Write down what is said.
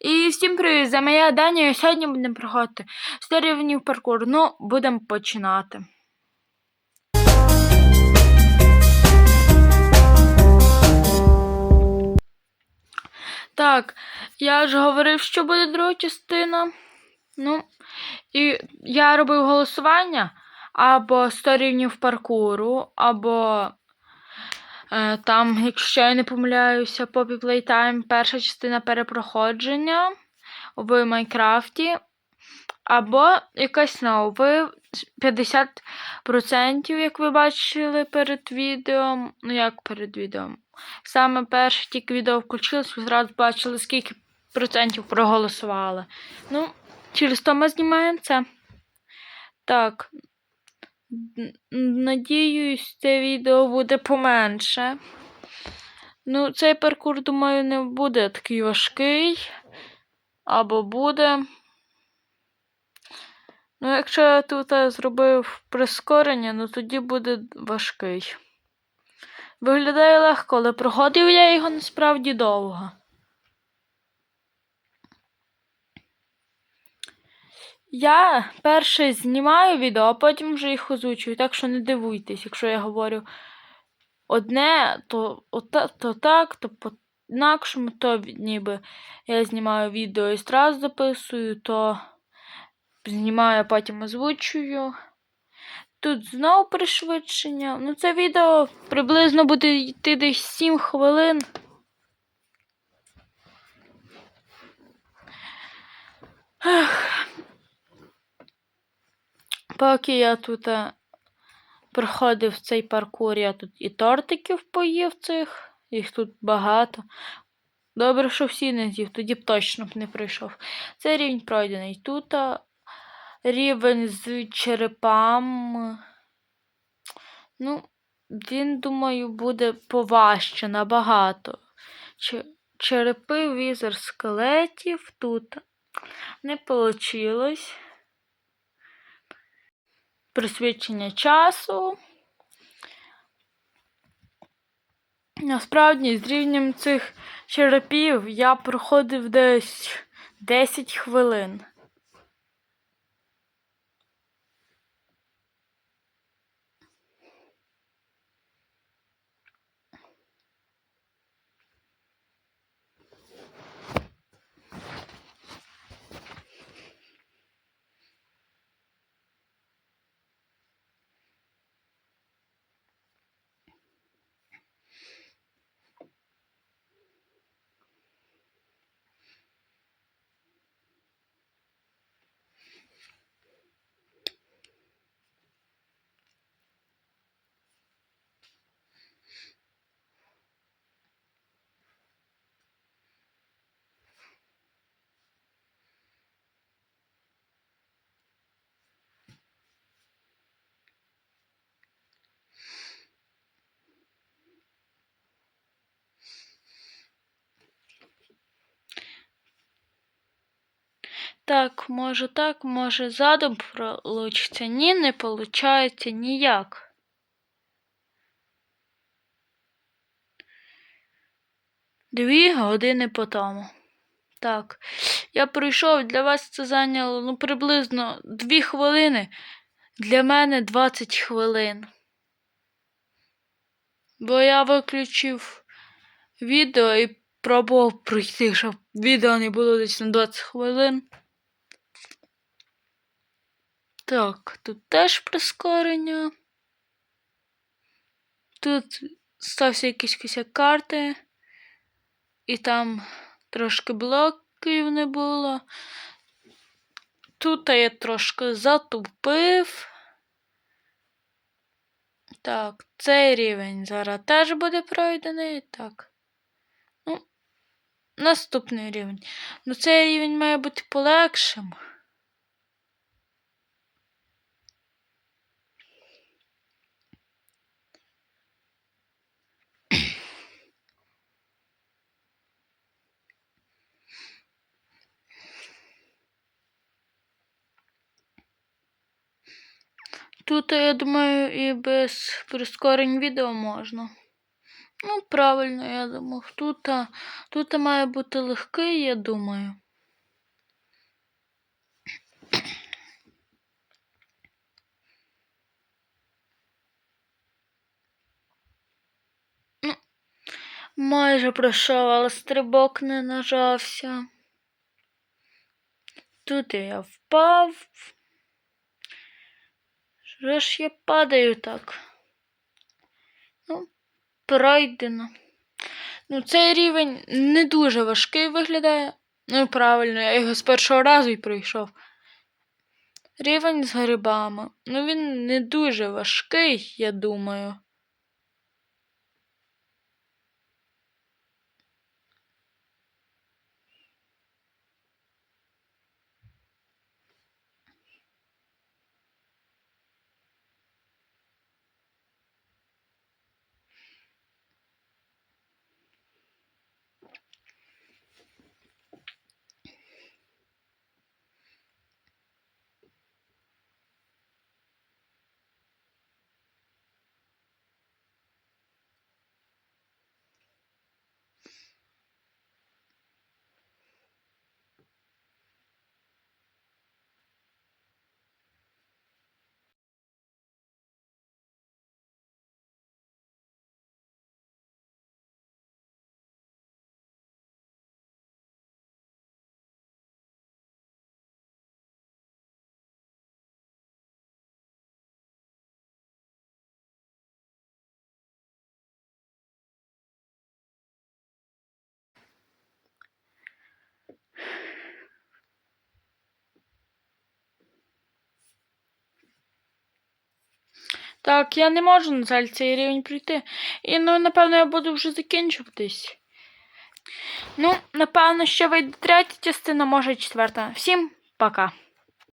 І всім привіт! За моя Даня сьогодні будемо проходити 100 рівнів паркур. Ну, будемо починати. Так, я ж говорив, що буде друга частина. Ну, і я робив голосування або 100 рівнів паркуру, або Там, якщо я не помиляюся, Poppy Playtime перша частина перепроходження в Майнкрафті. Або якась нова. Ви 50%, як ви бачили перед відео. Ну, як перед відео. Саме перше тільки відео включилось, ви зразу бачили, скільки процентів проголосували. Ну, через то ми знімаємо це. Так. Надіюсь, це відео буде поменше. Ну, цей паркур, думаю, не буде такий важкий. Або буде. Ну, якщо я тут зробив прискорення, ну тоді буде важкий. Виглядає легко, але проходив я його насправді довго. Я перше знімаю відео, а потім вже їх озвучую, так що не дивуйтесь, якщо я говорю одне, то, ота, то так, то по інакшому, то ніби я знімаю відео і зразу записую, то знімаю, а потім озвучую. Тут знову пришвидшення. Ну, це відео приблизно буде йти десь 7 хвилин. Поки я тут е, проходив цей паркур, я тут і тортиків поїв цих, їх тут багато. Добре, що всі не з'їв, тоді б точно б не прийшов. Це рівень пройдений. Тут е, рівень з черепами. Ну, він, думаю, буде поважче набагато. Черепи, візер скелетів тут не вийшло. Присвідчення часу. Насправді, з рівнем цих черепів я проходив десь 10 хвилин. Так, може так, може задом получиться. Ні, не получається ніяк. Дві години по тому. Так, я пройшов, для вас це зайняло ну, приблизно 2 хвилини. Для мене 20 хвилин. Бо я виключив відео і пробував пройти, щоб відео не було десь на 20 хвилин. Так, тут теж прискорення. Тут стався якийсь кисяк карти. І там трошки блоків не було. Тут я трошки затупив. Так, цей рівень зараз теж буде пройдений. Так. Ну, наступний рівень. Ну, цей рівень має бути полегшим. Тут, е, я думаю, і без прискорень відео можна. Ну, правильно, я думав. Тут е, тут має бути легкий, я думаю. Ну, майже пройшов, але стрибок не нажався. Тут я впав. Що ж я падаю так? Ну, пройдено. Ну, цей рівень не дуже важкий виглядає. Ну, правильно, я його з першого разу і пройшов. Рівень з грибами. Ну, він не дуже важкий, я думаю. Так, я не можу, на жаль, цей рівень пройти. І ну, напевно, я буду вже закінчуватись. Ну, напевно, ще вийде третя частина, може четверта. Всім пока.